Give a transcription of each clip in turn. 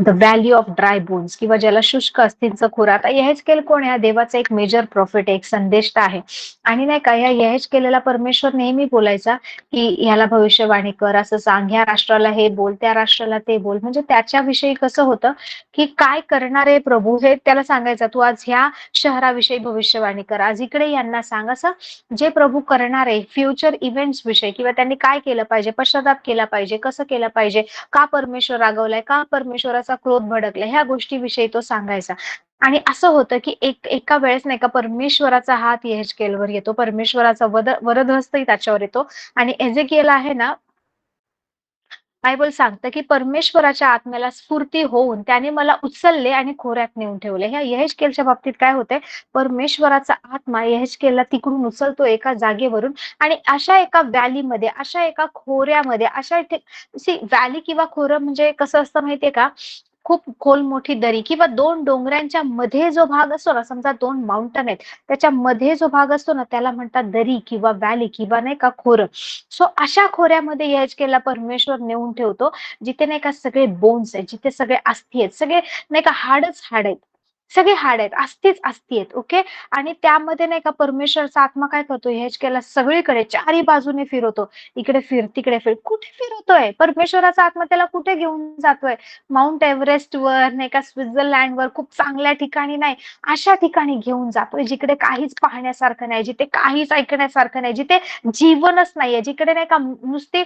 The valley of dry bones किंवा ज्याला शुष्क अस्थींचं खुरा. आता यहेजकेल कोण या देवाचा एक मेजर प्रॉफिट एक संदेश आहे. आणि नाही का या यहेज केलेला परमेश्वर नेहमी बोलायचा की ह्याला भविष्यवाणी कर असं सांग. ह्या राष्ट्राला हे बोल त्या राष्ट्राला ते बोल. म्हणजे त्याच्याविषयी कसं होतं की काय करणारे प्रभू हे त्याला सांगायचं तू आज ह्या शहराविषयी भविष्यवाणी कर. आज इकडे यांना सांग. असं जे प्रभू करणारे फ्युचर इव्हेंट्स विषयी किंवा त्यांनी काय केलं पाहिजे पश्चाताप केला पाहिजे कसं केलं पाहिजे का परमेश्वर रागवलाय का परमेश्वराचा क्रोध भडकला ह्या गोष्टीविषयी तो सांगायचा. आणि असं होतं की एक एका वेळेस नाही का परमेश्वराचा हात येहेजकेलवर येतो परमेश्वराचा वद वरदहस्तही त्याच्यावर येतो. आणि एजेकेल आहे ना बायबल सांगतं की परमेश्वराच्या आत्म्याला स्फूर्ती होऊन त्याने मला उचलले आणि खोऱ्यात नेऊन ठेवले. ह्या यहेजकेलच्या बाबतीत काय होतंय? परमेश्वराचा आत्मा यहेजकेलला तिकडून उचलतो एका जागेवरून आणि अशा एका व्हॅलीमध्ये अशा एका खोऱ्यामध्ये अशा व्हॅली किंवा खोरं म्हणजे कसं असतं माहितीये का? खूप खोल मोठी दरी किंवा दोन डोंगरांच्या मध्ये जो भाग असतो ना समजा दोन माउंटन आहेत त्याच्या मध्ये जो भाग असतो ना त्याला म्हणतात दरी किंवा व्हॅली किंवा नाही का खोरं. सो अशा खोऱ्यामध्ये यज केला परमेश्वर नेऊन ठेवतो जिथे नाही का सगळे बोन्स आहेत जिथे सगळे अस्थि आहेत सगळे नाही का हाडच हाड आहेत. सगळे हाड आहेत असतीच असती आहेत ओके आणि त्यामध्ये नाही का परमेश्वरचा आत्मा काय करतो केला सगळीकडे चारही बाजूने फिरवतो. इकडे फिर तिकडे फिर. कुठे फिरवतोय? परमेश्वराचा आत्मा त्याला कुठे घेऊन जातोय? माउंट एव्हरेस्ट वर नाही का स्वित्झर्लंड वर खूप चांगल्या ठिकाणी नाही अशा ठिकाणी घेऊन जातोय जिकडे काहीच पाहण्यासारखं नाही जिथे काहीच ऐकण्यासारखं नाही जिथे जीवनच नाहीये जिकडे नाही का नुसते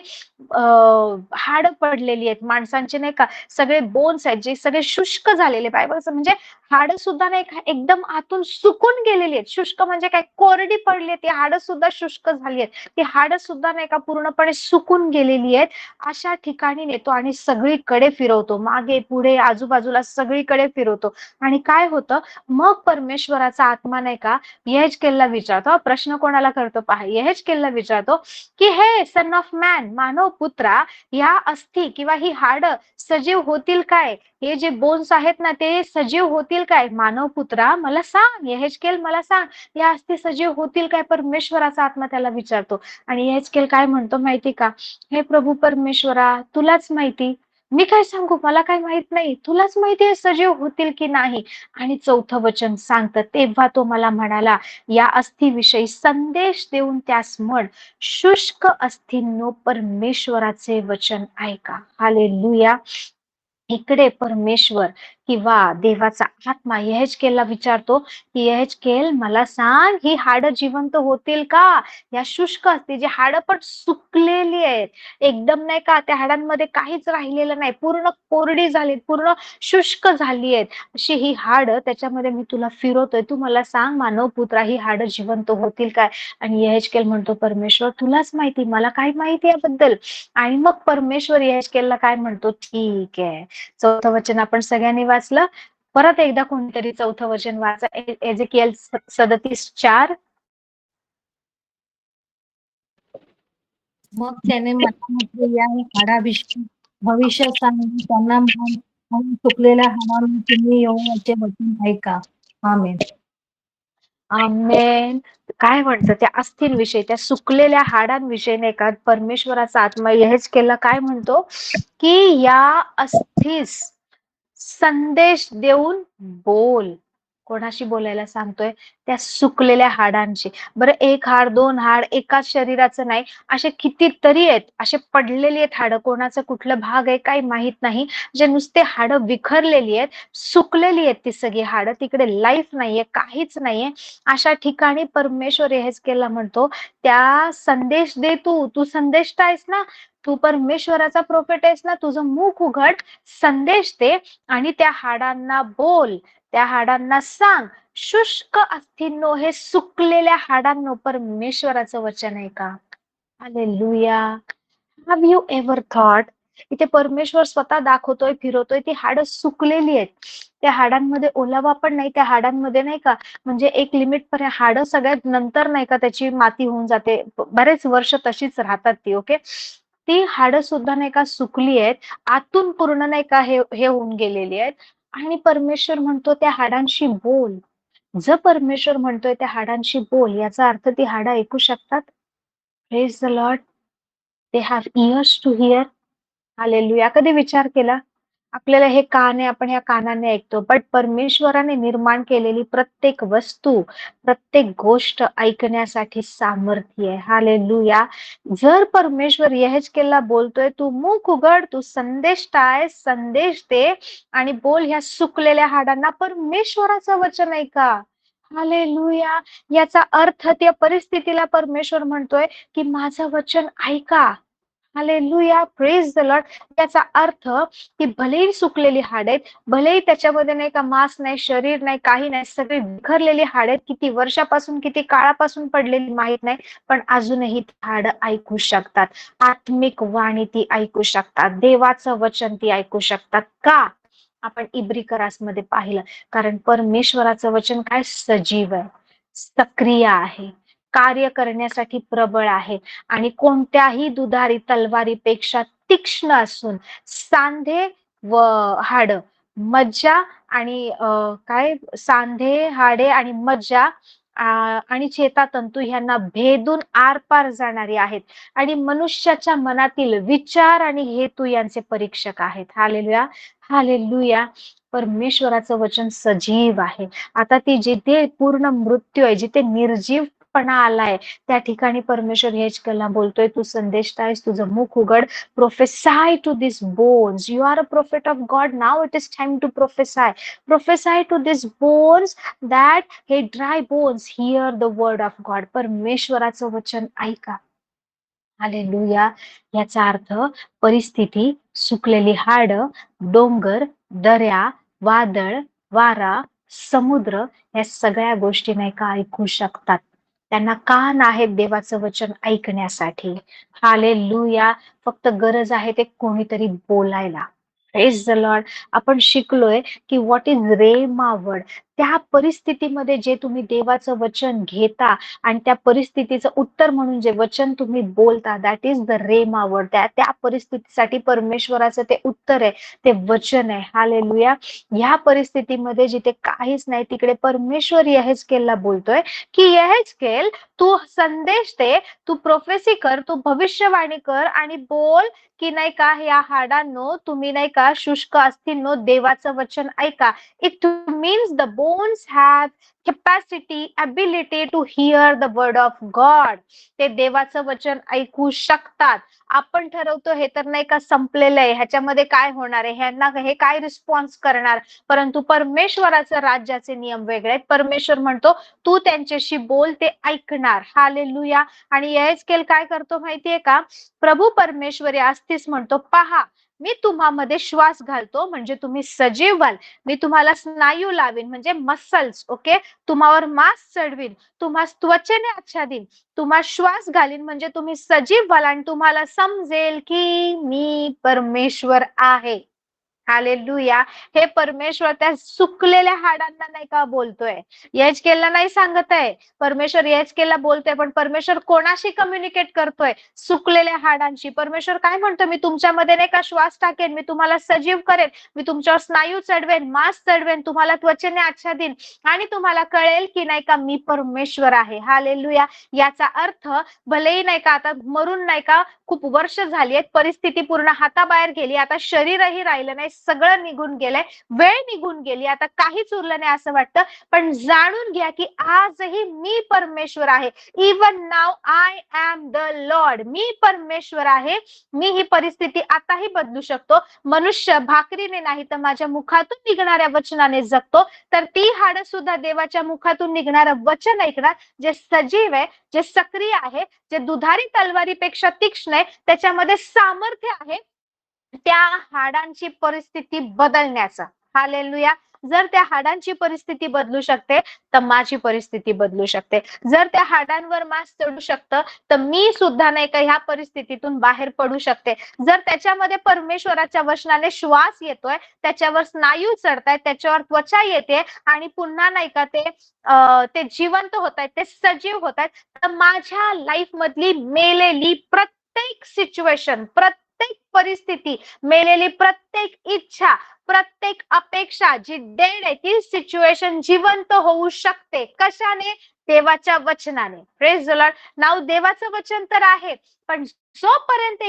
हाड पडलेली आहेत माणसांचे नाही का सगळे बोन्स आहेत जे सगळे शुष्क झालेले बायबलचं म्हणजे हाड सुद्धा नाही का एकदम आतून सुकून गेलेली आहेत. शुष्क म्हणजे काय? कोरडी पडली ती हाड सुद्धा शुष्क झाली आहेत. ती हाड सुद्धा नाही का पूर्णपणे सुकून गेलेली आहेत. अशा ठिकाणी नेतो आणि सगळीकडे फिरवतो. मागे पुढे आजूबाजूला सगळीकडे फिरवतो. आणि काय होतं? मग परमेश्वराचा आत्मा नाही का यहेज केलला विचारतो प्रश्न कोणाला करतो पहा? यहेज केलला विचारतो की हे सन ऑफ मॅन मानव पुत्रा या अस्थि किंवा ही हाड सजीव होतील काय? हे जे बोन्स आहेत ना ते सजीव होतील काय? मानव पुत्रा मला सांग. यहेजकेल मला सांग. या अस्थि सजीव होतील काय? परमेश्वराचा आत्मा त्याला विचारतो. आणि यहेजकेल काय म्हणतो माहिती का? हे प्रभू परमेश्वरा तुलाच माहिती. मी काय सांगू? मला काय माहीत नाही. तुलाच माहिती आहे सजीव होतील की नाही? आणि चौथं वचन सांगतं तेव्हा तो मला म्हणाला या अस्थीविषयी संदेश देऊन त्यास म्हण. शुष्क अस्थींनो परमेश्वराचे वचन ऐका. हाले इकडे परमेश्वर किंवा देवाचा आत्मा केलला विचारतो की केल मला सांग ही हाड जिवंत होतील का? या शुष्क असते जी हाड पण सुकलेली आहेत. एकदम नाही का त्या हाडांमध्ये काहीच राहिलेलं नाही. पूर्ण कोरडी झाली पूर्ण शुष्क झाली आहेत अशी ही हाड त्याच्यामध्ये मी तुला फिरवतोय. तू मला सांग मानव पुत्रा ही हाड जिवंत होतील काय? आणि केल म्हणतो परमेश्वर तुलाच माहिती मला काय माहिती याबद्दल? आणि मग परमेश्वर केलला काय म्हणतो ठीक आहे. चौथं वचन आपण सगळ्यांनी वाचलं. परत एकदा कोणतरी चौथं वचन वाचा. एजेकियल सदतीस चार. मग त्याने मला भविष्य सांगून त्यांना चुकलेल्या हाडाला तुम्ही येऊन वचन ऐका. आमेन. आमेन. काय म्हणतं? त्या अस्थींविषयी त्या सुकलेल्या हाडांविषयी नाही का? परमेश्वराचा आत्मा हेच केलं. काय म्हणतो? की या अस्थीस संदेश देऊन बोल. कोणाशी बोलायला सांगतोय? त्या सुकलेल्या हाडांशी. बरं एक हाड दोन हाड एकाच शरीराचं नाही असे कितीतरी आहेत. असे पडलेली आहेत हाड. कोणाचं कुठलं भाग आहे काही माहीत नाही. जे नुसते हाड विखरलेली आहेत सुकलेली आहेत ती सगळी हाड. तिकडे लाईफ नाहीये काहीच नाहीये. अशा ठिकाणी परमेश्वर हेच केला म्हणतो त्या संदेश दे तू. तू संदेश आहेस ना. तू परमेश्वराचा प्रोफेट आहेस ना तुझं मुख उघड संदेश दे आणि त्या हाडांना बोल त्या हाडांना सांग. शुष्क अस्थींनो हे सुकलेल्या हाडांनो परमेश्वराचं वचन आहे का अरे लुया हॅव यू एव्हर थॉट इथे परमेश्वर स्वतः दाखवतोय फिरवतोय ती हाड सुकलेली आहेत. त्या हाडांमध्ये ओलावा पण नाही त्या हाडांमध्ये नाही का म्हणजे एक लिमिट पर्यंत हाड सगळ्यात नंतर नाही का त्याची माती होऊन जाते. बरेच वर्ष तशीच राहतात ती ओके ती हाड सुद्धा नाही का सुकली आहेत आतून पूर्ण नाही का हे हे होऊन गेलेली आहेत. आणि परमेश्वर म्हणतो त्या हाडांशी बोल. जर परमेश्वर म्हणतोय त्या हाडांशी बोल याचा अर्थ ती हाडं ऐकू शकतात? Praise the Lord they have ears to hear hallelujah कधी विचार केला? आपल्याला हे कान आहे आपण या कानाने ऐकतो. बट परमेश्वराने निर्माण केलेली प्रत्येक वस्तू प्रत्येक गोष्ट ऐकण्यासाठी सामर्थ्य आहे. हालेलुया जर परमेश्वर यहेजकेलला बोलतोय तू मुख उघड तू संदेश टाय संदेश दे आणि बोल ह्या सुकलेल्या हाडांना परमेश्वराचं वचन ऐका. हालेलुया याचा अर्थ त्या परिस्थितीला परमेश्वर म्हणतोय की माझं वचन ऐका. हालेलुया प्रेज द लॉर्ड याचा अर्थ की भलेही सुकलेली हाड आहेत भलेही त्याच्यामध्ये नाही का मांस नाही शरीर नाही काही नाही सगळी बिखरलेली हाड आहेत किती वर्षापासून किती काळापासून पडलेली माहीत नाही पण अजूनही हाड ऐकू शकतात. आत्मिक वाणी ती ऐकू शकतात. देवाचं वचन ती ऐकू शकतात. का? आपण इब्रिकरासमध्ये पाहिलं कारण परमेश्वराचं वचन काय? सजीव आहे सक्रिय आहे. कार्य करण्यासाठी प्रबळ आहे आणि कोणत्याही दुधारी तलवारीपेक्षा तीक्ष्ण असून सांधे व हाड मज्जा आणि काय? सांधे हाडे आणि मज्जा आणि चेतातंतू ह्यांना भेदून आरपार जाणारी आहेत. आणि मनुष्याच्या मनातील विचार आणि हेतू यांचे परीक्षक आहेत. Hallelujah hallelujah. परमेश्वराचं वचन सजीव आहे. आता ती जिथे पूर्ण मृत्यू आहे जिथे निर्जीव पणा आलाय. त्या ठिकाणी परमेश्वर हेच कला बोलतोय तू संदेश आहेस तुझं मुख उघड. Prophesy to this bones you are a prophet of God now it is time to prophesy prophesy to this bones that hey dry bones hear the word of God परमेश्वराचं वचन ऐका. आले लुया याचा अर्थ परिस्थिती सुकलेली हाड डोंगर दर्या वादळ वारा समुद्र या सगळ्या गोष्टी नाही का ऐकू शकतात. त्यांना कान आहेत देवाचं वचन ऐकण्यासाठी? हाले लुया फक्त गरज आहे ते कोणीतरी बोलायला. द लॉर्ड आपण शिकलोय की व्हॉट इज रेम आवड त्या परिस्थितीमध्ये जे तुम्ही देवाचं वचन घेता आणि त्या परिस्थितीचं उत्तर म्हणून जे वचन तुम्ही बोलता दॅट इज द रेम आवड त्या त्या परिस्थितीसाठी परमेश्वराचं ते उत्तर आहे ते वचन आहे. हालेलुया ह्या परिस्थितीमध्ये जिथे काहीच नाही तिकडे परमेश्वर यहेजकेलला बोलतोय की यहेजकेल तू संदेश दे तू प्रोफेसी कर तू भविष्यवाणी कर आणि बोल की नाही का या हाडांनो तुम्ही नाही का शुष्क असतील नो देवाचं वचन ऐका. It means the bones have capacity ability to hear the word of God ते देवाचं वचन ऐकू शकतात. आपण ठरवतो हे तर नाही का संपलेलं आहे. ह्याच्यामध्ये काय होणार आहे? ह्यांना हे काय रिस्पॉन्स करणार? परंतु परमेश्वराचं राज्याचे नियम वेगळे आहेत. परमेश्वर म्हणतो तू त्यांच्याशी बोल ते ऐकणार. हाले लुया आणि यहेजकेल काय करतो माहितीये का? प्रभू परमेश्वरी असतीस म्हणतो पहा मी तुम्हामध्ये श्वास घालतो म्हणजे तुम्ही सजीव व्हाल मी तुम्हाला स्नायू लावीन म्हणजे मसल्स ओके तुम्हावर मास चढवीन तुम्हा त्वचेने आच्छादीन तुम्हा श्वास घालीन म्हणजे तुम्ही सजीव व्हाल आणि तुम्हाला समजेल की मी परमेश्वर आहे. हालेलुया हे परमेश्वर त्या सुकलेल्या हाडांना नाही का बोलतोय. यज केला नाही सांगत आहे परमेश्वर यज केला बोलतोय पण परमेश्वर कोणाशी कम्युनिकेट करतोय? सुकलेल्या हाडांशी. परमेश्वर काय म्हणतो? मी तुमच्यामध्ये नाही का श्वास टाकेन मी तुम्हाला सजीव करेन मी तुमच्यावर स्नायू चढवेन मांस चढवेन तुम्हाला त्वचेने आच्छादीन आणि तुम्हाला कळेल की नाही का मी परमेश्वर आहे. हालेलुया याचा अर्थ भलेही नाही का आता मरून नाही का खूप वर्ष झाली आहेत परिस्थिती पूर्ण हाताबाहेर गेली आता शरीरही राहिलं नाही सगळं निघून गेलंय. वेळ निघून गेली. आता काहीच उरलं नाही असं वाटतं. पण जाणून घ्या की आजही मी परमेश्वर आहे. Even now I am the Lord मी परमेश्वर आहे. मी ही परिस्थिती आताही बदलू शकतो. मनुष्य भाकरीने नाही तर माझ्या मुखातून निघणाऱ्या वचनाने जगतो. तर ती हाडं सुद्धा देवाच्या मुखातून निघणारं वचन ऐकणार जे सजीव आहे जे सक्रिय आहे जे दुधारी तलवारीपेक्षा तीक्ष्ण आहे त्याच्यामध्ये सामर्थ्य आहे. त्या हाडांची परिस्थिती बदलण्याचा. हालेलुया जर त्या हाडांची परिस्थिती बदलू शकते तर माझी परिस्थिती बदलू शकते. जर त्या हाडांवर मास चढू शकतं तर मी सुद्धा नाही का ह्या परिस्थितीतून बाहेर पडू शकते. जर त्याच्यामध्ये परमेश्वराच्या वचनाने श्वास येतोय त्याच्यावर स्नायू चढतायत त्याच्यावर त्वचा येते आणि पुन्हा नाही का ते ते जिवंत होत आहेत ते सजीव होत आहेत तर माझ्या लाईफ मधली मेलेली प्रत्येक सिच्युएशन प्रत्येक प्रत्येक परिस्थिती मेलेली प्रत्येक इच्छा प्रत्येक अपेक्षा जी डेड आहे ती सिच्युएशन जिवंत होऊ शकते. कशाने? देवाच्या वचनाने. प्रेस नाव देवाचं वचन तर आहे पण जोपर्यंत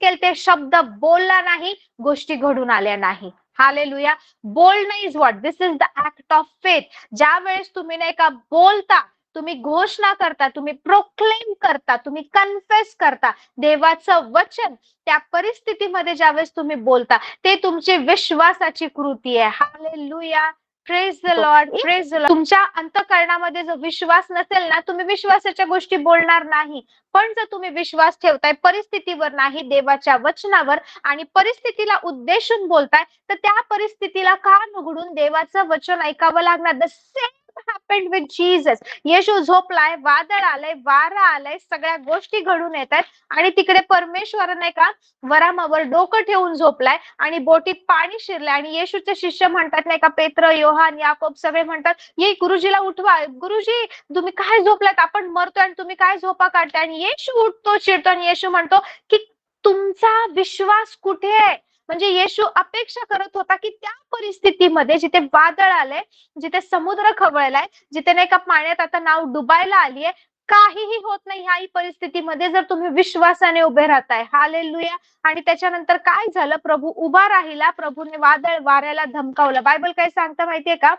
केल ते शब्द बोलला नाही गोष्टी घडून आल्या नाही. हालेलुया बोलणं is what this is the act of faith ज्या वेळेस तुम्ही नाही का बोलता तुम्ही घोषणा करता तुम्ही प्रोक्लेम करता तुम्ही कन्फेस करता. देवाचं वचन त्या परिस्थितीमध्ये ज्यावेळेस तुम्ही बोलता ते तुमची विश्वासाची कृती आहे. Hallelujah praise the Lord praise the तुमच्या अंतकरणामध्ये जर विश्वास नसेल ना तुम्ही विश्वासाच्या गोष्टी बोलणार नाही. पण जर तुम्ही विश्वास ठेवताय परिस्थितीवर नाही देवाच्या वचनावर आणि परिस्थितीला उद्देशून बोलताय तर त्या परिस्थितीला कान उघडून देवाचं वचन ऐकावं लागणार? The same happened with Jesus Yeshu झोपलाय वादळ आलंय वारा आलंय सगळ्या गोष्टी घडून येत आहेत आणि तिकडे परमेश्वर नाही का वरामावर डोकं ठेवून झोपलाय आणि बोटीत पाणी शिरलंय. आणि येशूचे शिष्य म्हणतात नाही का पेत्र योहान याकोब सगळे म्हणतात ये गुरुजीला उठवा. गुरुजी तुम्ही काय झोपलात? आपण मरतोय आणि तुम्ही काय झोपा काढताय? आणि येशू उठतो चिडतो आणि येशू म्हणतो की तुमचा विश्वास कुठे आहे? म्हणजे येशू अपेक्षा करत होता की त्या परिस्थितीमध्ये जिथे वादळ आलंय जिथे समुद्र खवळलाय जिथे नाही का पाण्यात आता नाव डुबायला आलीये काहीही होत नाही ह्याही परिस्थितीमध्ये जर तुम्ही विश्वासाने उभे राहताय. हालेलुया. आणि त्याच्यानंतर काय झालं? प्रभू उभा राहिला. प्रभूने वादळ वाऱ्याला धमकावलं. बायबल काय सांगतं माहितीये का?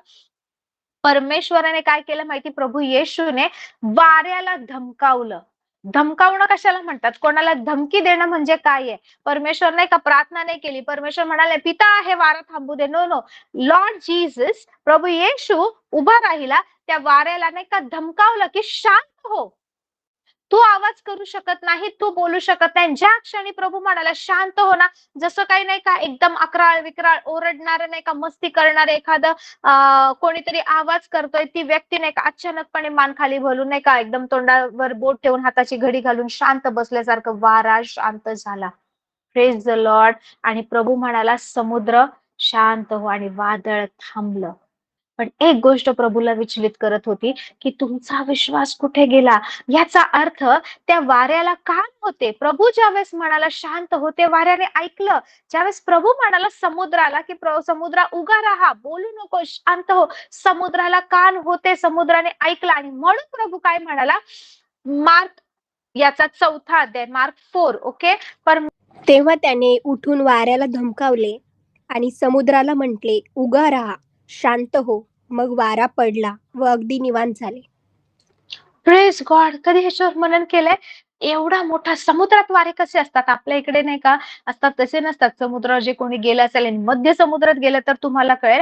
परमेश्वराने काय केलं माहिती? प्रभू येशूने वाऱ्याला धमकावलं. धमकावणं कशाला म्हणतात? कोणाला धमकी देणं म्हणजे काय आहे? परमेश्वर नाही का प्रार्थना नाही केली? परमेश्वर म्हणाले पिता हे वारा थांबू दे. नो नो लॉर्ड जीसस प्रभू येशू उभा राहिला त्या वाऱ्याला नाही का धमकावलं की शांत हो. तू आवाज करू शकत नाही तू बोलू शकत नाही. ज्या क्षणी प्रभू म्हणाला शांत होना जसं काही नाही का एकदम अकराळ विक्राळ ओरडणार नाही का मस्ती करणार एखादं कोणीतरी आवाज करतोय ती व्यक्ती नाही का अचानकपणे मान खाली घालून नाही का एकदम तोंडावर बोट ठेवून हाताची घडी घालून शांत बसल्यासारखं वारा शांत झाला. फ्रेज द लॉर्ड आणि प्रभू म्हणाला समुद्र शांत हो आणि वादळ थांबलं. पण एक गोष्ट प्रभूला विचलित करत होती की तुमचा विश्वास कुठे गेला? याचा अर्थ त्या वाऱ्याला कान होते. प्रभू ज्यावेळेस म्हणाला शांत होते वाऱ्याने ऐकलं. ज्यावेळेस प्रभू म्हणाला समुद्राला की समुद्रा उगा राहा बोलू नको शांत हो. समुद्राला कान होते समुद्राने ऐकलं आणि म्हणून प्रभू काय म्हणाला? मार्क याचा चौथा अध्याय मार्क फोर ओके? तेव्हा त्याने उठून वाऱ्याला धमकावले आणि समुद्राला म्हटले उगा राहा. शांत हो. मग वारा पडला व अगदी निवांत झाले. प्रेस गॉड कधी ह्याच्यावर मनन केलंय? एवढा मोठा समुद्रात वारे कसे असतात? आपल्या इकडे नाही का? असतात तसे नसतात. समुद्रावर जे कोणी गेलं असेल आणि मध्य समुद्रात गेलं तर तुम्हाला कळेल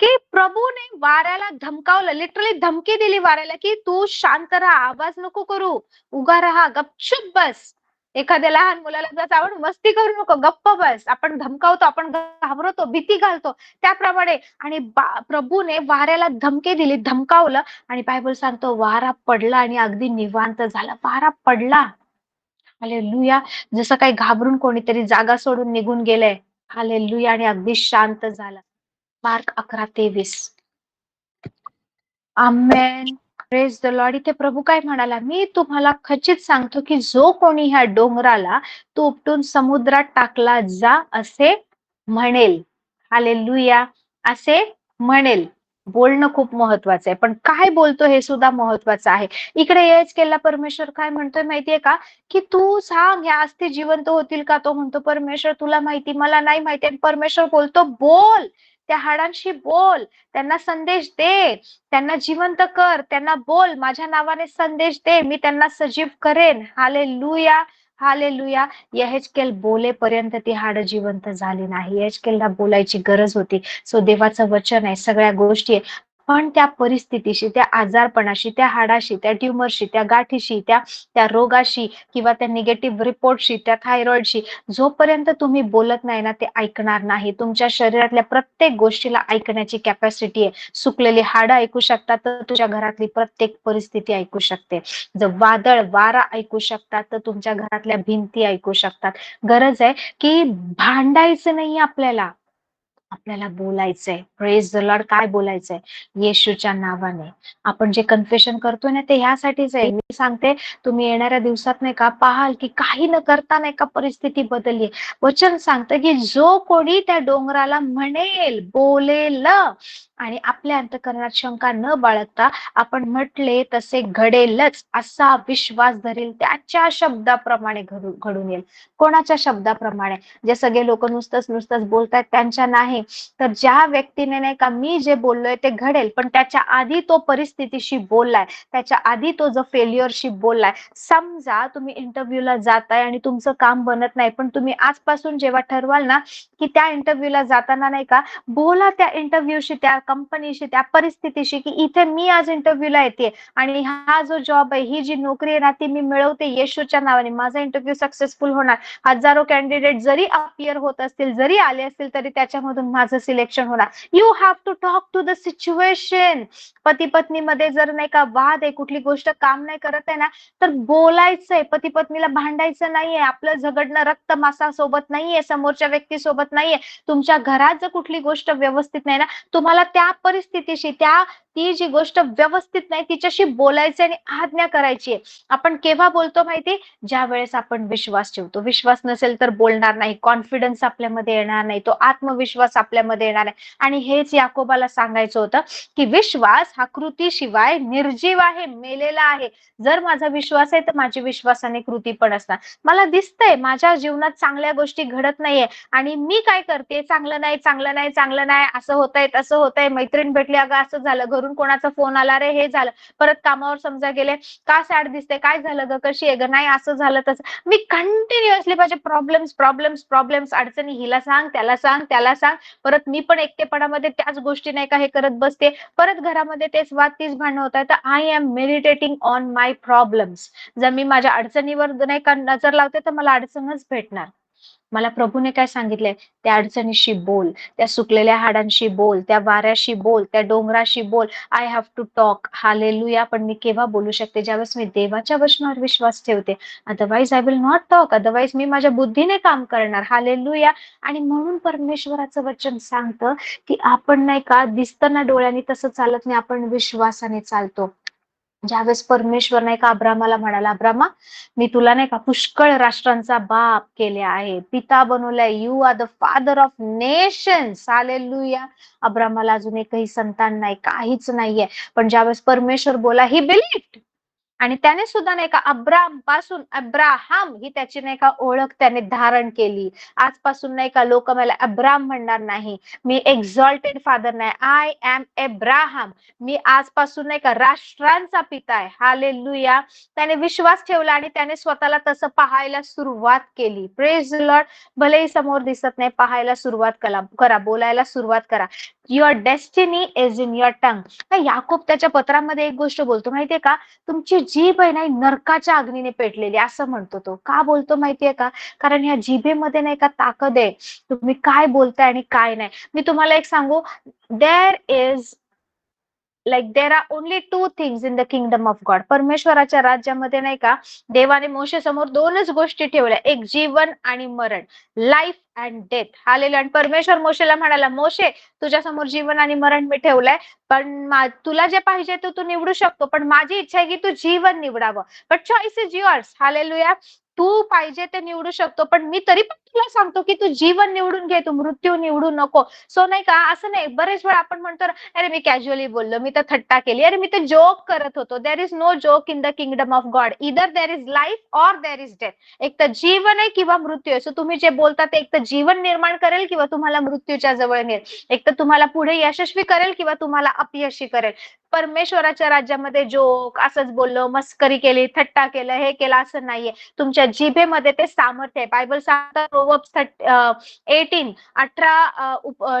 की प्रभूने वाऱ्याला धमकावलं लिटरली धमकी दिली वाऱ्याला की तू शांत राहा आवाज नको करू. उगा राहा गपचूप बस. एखाद्या लहान मुलाला जसं आपण मस्ती करू नको गप्प बस. आपण धमकावतो आपण घाबरतो भीती घालतो. त्याप्रमाणे आणि प्रभूने वाऱ्याला धमकी दिली धमकावलं आणि बायबल सांगतो वारा पडला आणि अगदी निवांत झाला. वारा पडला. हालेलुया. जसं काही घाबरून कोणीतरी जागा सोडून निघून गेलंय. हालेलुया. आणि अगदी शांत झाला. मार्क अकरा तेवीस. आमेन. प्रेज द लॉर्ड इथे प्रभू काय म्हणाला? मी तुम्हाला खचित सांगतो की जो कोणी ह्या डोंगराला तो उपटून समुद्रात टाकला जा असे म्हणेल. आले लुया असे म्हणेल. बोलणं खूप महत्वाचं आहे. पण काय बोलतो हे सुद्धा महत्वाचं आहे. इकडे यायच केला परमेश्वर काय म्हणतोय माहितीये का? की तू सांग या अस्थि जिवंत होतील का? तो म्हणतो परमेश्वर तुला माहिती मला नाही माहिती. परमेश्वर बोलतो बोल. त्या हाडांशी बोल त्यांना संदेश दे त्यांना जिवंत कर त्यांना बोल माझ्या नावाने संदेश दे मी त्यांना सजीव करेन. हाले लुया हाले लुया यहेजकेल बोलेपर्यंत ती हाड जिवंत झाली नाही. यहेजकेलला बोलायची गरज होती. सो देवाचं वचन आहे सगळ्या गोष्टी आहे पण त्या परिस्थितीशी त्या आजारपणाशी त्या हाडाशी त्या ट्युमरशी त्या गाठीशी त्या त्या रोगाशी किंवा त्या निगेटिव्ह रिपोर्टशी त्या थायरॉइडशी जोपर्यंत तुम्ही बोलत नाही ना ते ऐकणार नाही. तुमच्या शरीरातल्या प्रत्येक गोष्टीला ऐकण्याची कॅपॅसिटी आहे. सुकलेली हाडं ऐकू शकतात तर तुझ्या घरातली प्रत्येक परिस्थिती ऐकू शकते. जर वादळ वारा ऐकू शकतात तर तुमच्या घरातल्या भिंती ऐकू शकतात. गरज आहे की भांडायचं नाही आपल्याला. आपल्याला बोलायचंय. प्रेज द लॉर्ड काय बोलायचंय? येशूच्या नावाने. आपण जे कन्फेशन करतोय ना ते ह्यासाठीच आहे. मी सांगते तुम्ही येणाऱ्या दिवसात नाही का पाहाल की काही न करता नाही का परिस्थिती बदलली वचन सांगतं की जो कोणी त्या डोंगराला म्हणेल बोलेल आणि आपल्या अंतकरणात शंका न बाळगता आपण म्हटले तसे घडेलच असा विश्वास धरेल त्याच्या शब्दाप्रमाणे घडू घडून येईल. कोणाच्या शब्दाप्रमाणे? जे सगळे लोक नुसतंच नुसतंच बोलतायत त्यांच्या नाही. नाही तर ज्या व्यक्तीने नाही का मी जे बोललोय ते घडेल पण त्याच्या आधी तो परिस्थितीशी बोललाय त्याच्या आधी तो जो फेल्युअरशी बोललाय. समजा तुम्ही इंटरव्ह्यूला जाताय आणि तुमचं काम बनत नाही पण तुम्ही आजपासून जेव्हा ठरवाल ना की त्या इंटरव्ह्यूला जाताना नाही का बोला त्या इंटरव्ह्यूशी त्या कंपनीशी त्या परिस्थितीशी की इथे मी आज इंटरव्ह्यूला येते आणि हा जो जॉब आहे ही जी नोकरी आहे ना ती मी मिळवते येशूच्या नावाने. माझा इंटरव्ह्यू सक्सेसफुल होणार. हजारो कॅन्डिडेट जरी अपियर होत असतील जरी आले असतील तरी त्याच्यामधून माझं सिलेक्शन होणार. You have to talk to the situation पती पत्नीमध्ये जर नाही का वाद आहे कुठली गोष्ट काम नाही करत आहे ना तर बोलायचंय. पती पत्नीला भांडायचं नाहीये. आपलं झगडणं रक्त मासासोबत नाहीये समोरच्या व्यक्तीसोबत नाहीये. तुमच्या घरात जर कुठली गोष्ट व्यवस्थित नाही ना तुम्हाला त्या त्या परिस्थितीशी त्या ती जी गोष्ट व्यवस्थित नाही तिच्याशी बोलायची आणि आज्ञा करायची आहे. आपण केव्हा बोलतो माहिती? ज्या वेळेस आपण विश्वास ठेवतो. विश्वास नसेल तर बोलणार नाही. कॉन्फिडन्स आपल्यामध्ये येणार नाही. तो आत्मविश्वास आपल्यामध्ये येणार नाही. आणि हेच याकोबाला सांगायचं होतं की विश्वास हा कृतीशिवाय निर्जीव आहे मेलेला आहे. जर माझा विश्वास आहे तर माझी विश्वासाने कृती पण असणार. मला दिसतंय माझ्या जीवनात चांगल्या गोष्टी घडत नाहीये. आणि मी काय करते? चांगलं नाही चांगलं नाही चांगलं नाही. असं होतंय तसं होतंय. मैत्रीण भेटली अगं असं झालं घरून कोणाचा फोन आला रे हे झालं परत कामावर समजा गेले का सॅड दिसते काय झालं ग कशी आहे ग नाही असं झालं तसं. मी कंटिन्युअसली माझे प्रॉब्लेम्स प्रॉब्लेम्स प्रॉब्लेम्स अडचणी हिला सांग त्याला सांग त्याला सांग. परत मी पण एकटेपणामध्ये त्याच गोष्टी नाही का हे करत बसते. परत घरामध्ये तेच वाद तीच भांडणं होत आहे तर I am meditating on my problems जर मी माझ्या अडचणीवर नाही का नजर लावते तर मला अडचणच भेटणार. मला प्रभूने काय सांगितलंय? त्या अडचणीशी बोल त्या सुकलेल्या हाडांशी बोल त्या वाऱ्याशी बोल त्या डोंगराशी बोल. I have to talk hallelujah पण मी केव्हा बोलू शकते? ज्यावेळेस मी देवाच्या वचनावर विश्वास ठेवते. Otherwise I will not talk otherwise मी माझ्या बुद्धीने काम करणार. हालेलुया आणि म्हणून परमेश्वराचं वचन सांगतं की आपण नाही का दिसताना डोळ्यांनी तसं चालत नाही. आपण विश्वासाने चालतो. म्हणजे ज्यावेळेस परमेश्वर नाही का अब्रामाला म्हणाला अब्रामा मी तुला नाही का पुष्कळ राष्ट्रांचा बाप केले आहे. पिता बनवलाय you are the father of nation hallelujah अब्रामाला अजून एकही संतान नाही काहीच नाहीये. पण ज्यावेळेस परमेश्वर बोला ही बिलीव्ड आणि त्याने सुद्धा नाही का अब्रामपासून अब्राहम ही त्याची नाही का ओळख त्याने धारण केली. आजपासून नाही का लोक मला अब्राम म्हणणार नाही. मी एक्झॉल्टेड फादर नाही. आय एम एब्राहम मी आजपासून नाही का राष्ट्रांचा पिता आहे. हाले लुया त्याने विश्वास ठेवला आणि त्याने स्वतःला तसं पाहायला सुरुवात केली. प्रेज लॉर्ड भलेही समोर दिसत नाही पाहायला सुरुवात करा करा बोलायला सुरुवात करा. Your destiny is in your tongue Yakub त्याच्या पत्रामध्ये एक गोष्ट बोलतो. माहितीये का? तुमची जीभ आहे ना नरकाच्या अग्नीने पेटलेली असं म्हणतो तो. का बोलतो माहितीये का? कारण ह्या जिभेमध्ये नाही का ताकद आहे. तुम्ही काय बोलताय आणि काय नाही? मी तुम्हाला एक सांगू. There is like there are only two things in the kingdom of God परमेश्वराच्या राज्यामध्ये नाही का देवाने मोशे समोर दोनच गोष्टी ठेवल्या. एक जीवन आणि मरण. लाईफ अँड डेथ आलेलं आणि परमेश्वर मोशेला म्हणाला मोशे तुझ्या समोर जीवन आणि मरण मी ठेवलंय पण तुला जे पाहिजे ते तू निवडू शकतो पण माझी इच्छा आहे की तू जीवन निवडावं. But choice is yours hallelujah तू पाहिजे ते निवडू शकतो पण मी तरी पण तुला सांगतो की तू जीवन निवडून घे तू मृत्यू निवडू नको. सो नाही का? असं नाही. बरेच वेळा आपण म्हणतो ना, अरे मी कॅज्युअली बोललो मी तर थट्टा केली. अरे मी तर जोक करत होतो. There is no joke in the kingdom of God either there is life or there is death एक तर जीवन आहे किंवा मृत्यू आहे. सो तुम्ही जे बोलता ते एक तर जीवन निर्माण करेल किंवा तुम्हाला मृत्यूच्या जवळ नेल एक तर तुम्हाला पुढे यशस्वी करेल किंवा तुम्हाला अपयशी करेल. परमेश्वराच्या राज्यामध्ये जोक असंच बोललो मस्करी केली थट्टा केलं हे केलं असं नाहीये. तुमच्या जिभेमध्ये ते सामर्थ्य आहे. बायबल सांगतात प्रोवर्ब एटीन अठरा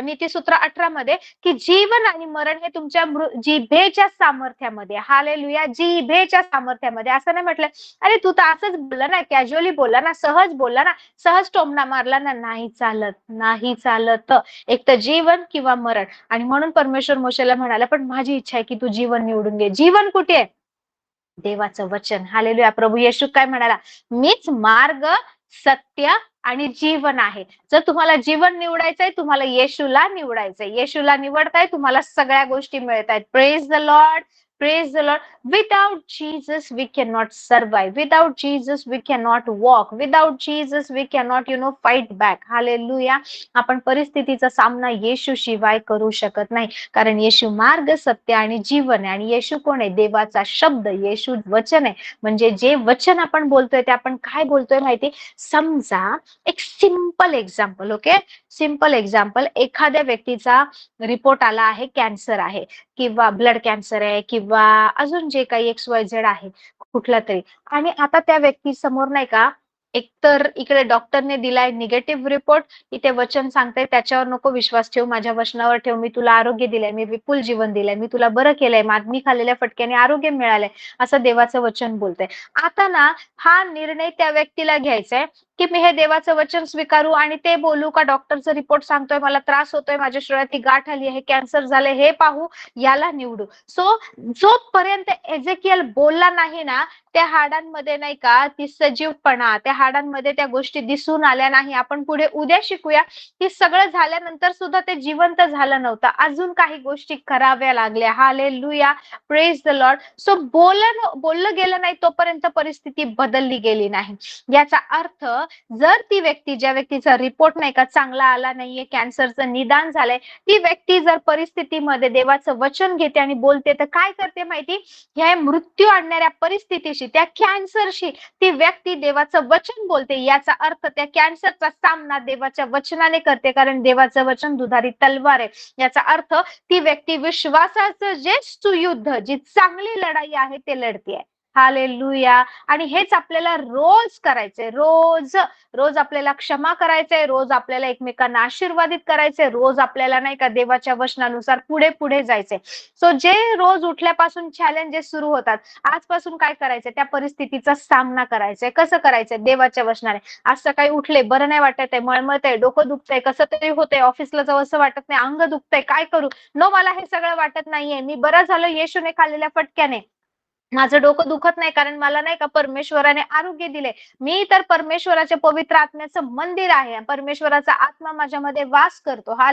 नीतीसूत्र उप- अठरा मध्ये की जीवन आणि मरण हे तुमच्या जिभेच्या सामर्थ्यामध्ये. हाले लुया जिभेच्या सामर्थ्यामध्ये. असं नाही म्हटलं अरे तू तर असंच बोलला ना कॅज्युअली बोलला ना सहज बोलला ना सहज टोमना मारला ना. नाही चालत नाही चालत. एक तर जीवन किंवा मरण. आणि म्हणून परमेश्वर मोशेला म्हणाला पण माझी इच्छा आहे की तू जीवन निवडून घे. जीवन कुठे आहे? देवाचं वचन. हालेलुया प्रभू येशू काय म्हणाला? मीच मार्ग सत्य आणि जीवन आहे. जर तुम्हाला जीवन निवडायचंय तुम्हाला येशूला निवडायचंय. येशूला निवडताय तुम्हाला सगळ्या गोष्टी मिळत आहेत praise the Lord Praise the Lord. Without Jesus, we cannot survive. Without Jesus, we cannot walk. Without Jesus, we cannot, you know, fight back. Hallelujah. आपण परिस्थितीचा सामना येशू शिवाय करू शकत नाही कारण येशू मार्ग सत्य आणि जीवन आहे आणि येशू कोण आहे देवाचा शब्द येशू वचन आहे म्हणजे जे वचन आपण बोलतोय ते आपण काय बोलतोय माहिती समजा एक simple example okay simple example एखाद्या व्यक्तीचा रिपोर्ट आला आहे कॅन्सर आहे किंवा ब्लड कॅन्सर आहे किंवा अजून जे काही एक्स वाय झेड आहे कुठला तरी. आणि आता त्या व्यक्ती समोर नाही का एकतर इकडे डॉक्टरने दिलाय निगेटिव्ह रिपोर्ट इथे वचन सांगताय त्याच्यावर नको विश्वास ठेवू माझ्या वचनावर ठेव मी तुला आरोग्य दिलंय मी विपुल जीवन दिलंय मी तुला बरं केलंय मागणी खाल्लेल्या फटक्याने आरोग्य मिळालंय असं देवाचं वचन बोलतंय. आता ना हा निर्णय त्या व्यक्तीला घ्यायचा आहे की मी हे देवाचं वचन स्वीकारू आणि ते बोलू का डॉक्टरचा रिपोर्ट सांगतोय मला त्रास होतोय माझ्या शरीरात ही गाठ आली आहे कॅन्सर झालंय हे पाहू याला निवडू. सो जोपर्यंत एजेकियल बोलला नाही ना त्या हाडांमध्ये नाही का ती सजीवपणा त्या हाडांमध्ये त्या गोष्टी दिसून आल्या नाही. आपण पुढे उद्या शिकूया. की सगळं झाल्यानंतर सुद्धा ते जिवंत झालं नव्हतं. अजून काही गोष्टी कराव्या लागल्या. Hallelujah praise the Lord so बोललं बोललं गेलं नाही तोपर्यंत परिस्थिती बदलली गेली नाही. याचा अर्थ जर ती व्यक्ती ज्या व्यक्तीचा रिपोर्ट नाही का चांगला आला नाहीये कॅन्सरचं निदान झालंय ती व्यक्ती जर परिस्थितीमध्ये देवाचं वचन घेते आणि बोलते तर काय करते माहिती? ह्या मृत्यू आणणाऱ्या परिस्थितीशी त्या कॅन्सरशी ती व्यक्ती देवाचं वचन बोलते. याचा अर्थ त्या कॅन्सरचा सामना देवाच्या वचनाने करते कारण देवाचं वचन दुधारी तलवार आहे. याचा अर्थ ती व्यक्ती विश्वासाचं जे सुयुद्ध जी चांगली लढाई आहे ते लढते हालेलुया. आणि हेच आपल्याला रोज करायचंय. रोज रोज आपल्याला क्षमा करायचंय रोज आपल्याला एकमेकांना आशीर्वादित करायचंय रोज आपल्याला नाही का देवाच्या वचनानुसार पुढे पुढे जायचंय. सो जे रोज उठल्यापासून चॅलेंजेस सुरू होतात आजपासून काय करायचंय? त्या परिस्थितीचा सामना करायचंय. कसं करायचंय? देवाच्या वचनाने. आज सकाळी उठले बरं नाही वाटत आहे मळमळत आहे डोकं दुखतंय कसं तरी होतंय ऑफिसला जाऊ असं वाटत नाही अंग दुखतंय काय करू? नो मला हे सगळं वाटत नाहीये. मी बरं झालं येशूने खाल्लेल्या फटक्याने. माझं डोकं दुखत नाही कारण मला नाही का परमेश्वराने आरोग्य दिले मी तर परमेश्वराच्या पवित्र आत्म्याचं मंदिर आहे परमेश्वराचा आत्मा माझ्यामध्ये वास करतो. हा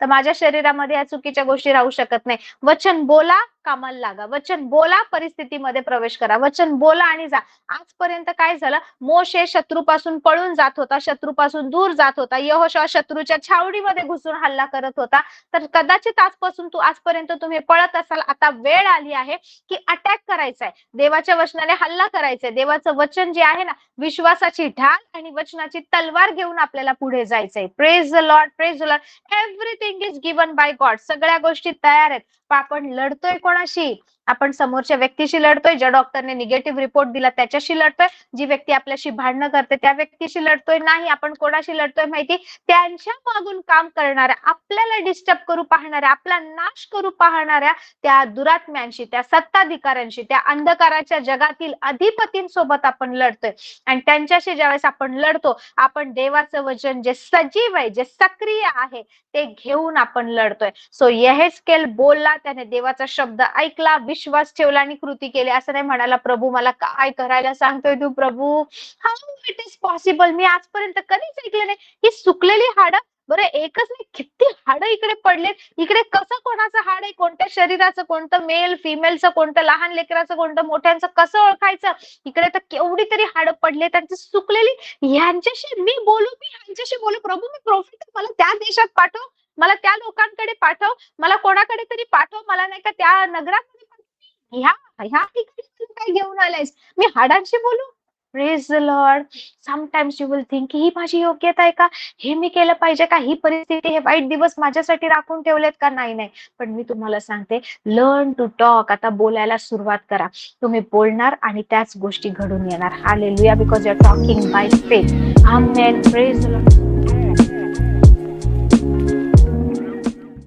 तर माझ्या शरीरामध्ये या चुकीच्या गोष्टी राहू शकत नाही. वचन बोला. कामाला लागा. वचन बोला परिस्थितीमध्ये प्रवेश करा. वचन बोला आणि जा. आजपर्यंत काय झालं? मोशे शत्रूपासून पळून जात होता शत्रूपासून दूर जात होता. यहोशा शत्रूच्या छावडीमध्ये घुसून हल्ला करत होता. तर कदाचित आजपासून तू आजपर्यंत तुम्ही पळत असाल. आता वेळ आली आहे की अटॅक करायचाय. देवाच्या वचनाने हल्ला करायचाय. देवाचं वचन जे आहे ना विश्वासाची ढाल आणि वचनाची तलवार घेऊन आपल्याला पुढे जायचंय. Praise the Lord praise the Lord everything is given by God सगळ्या गोष्टी तयार आहेत. आपण लढतोय कोणाशी? आपण समोरच्या व्यक्तीशी लढतोय ज्या डॉक्टरने निगेटिव्ह रिपोर्ट दिला त्याच्याशी लढतोय जी व्यक्ती आपल्याशी भांडणं करते त्या व्यक्तीशी लढतोय नाही आपण कोणाशी लढतोय माहिती? त्यांच्या मागून काम करणाऱ्या आपल्याला डिस्टर्ब करू पाहणाऱ्या आपला नाश करू पाहणाऱ्या त्या दुरात्म्यांशी त्या सत्ताधिकाऱ्यांशी त्या अंधकाराच्या जगातील अधिपतींसोबत आपण लढतोय. आणि त्यांच्याशी ज्यावेळेस आपण लढतो आपण देवाचं वचन जे सजीव आहे जे सक्रिय आहे ते घेऊन आपण लढतोय. सो यहेस्केल बोलला त्याने देवाचा शब्द ऐकला विश्वास ठेवला आणि कृती केली. असं नाही म्हणाला प्रभू मला काय करायला सांगतोय तू प्रभू? हाऊ इट इज पॉसिबल मी आजपर्यंत कधीच ऐकलं नाही. ही सुकलेली हाडं बरं एकच नाही किती हाडं इकडे पडलेत. इकडे कसं कोणाचं हाड आहे? कोणत्या शरीराचं कोणतं मेल फिमेलचं कोणतं लहान लेकराचं कोणतं मोठ्यांचं कसं ओळखायचं? इकडे तर केवढी तरी हाडं पडलेत आणि सुकलेली ह्यांच्याशी मी बोलू मी ह्यांच्याशी बोलू. प्रभू मी प्रॉफिट मला त्या देशात पाठव. मला त्या लोकांकडे पाठव. मला कोणाकडे तरी पाठव. मला नाही का त्या नगरामध्ये ह्या ह्या ठिकाणी काय घेऊन आलायस? मी हाडांशी बोलू? Praise the Lord sometimes you will think ही माझी योग्यता आहे का? हे मी केलं पाहिजे का? ही परिस्थिती हे वाईट दिवस माझ्यासाठी राखून ठेवलेत का? नाही नाही. पण मी तुम्हाला सांगते लर्न टू टॉक आता बोलायला सुरुवात करा. तुम्ही बोलणार आणि त्याच गोष्टी घडून येणार. Hallelujah because you are talking by faith amen praise the Lord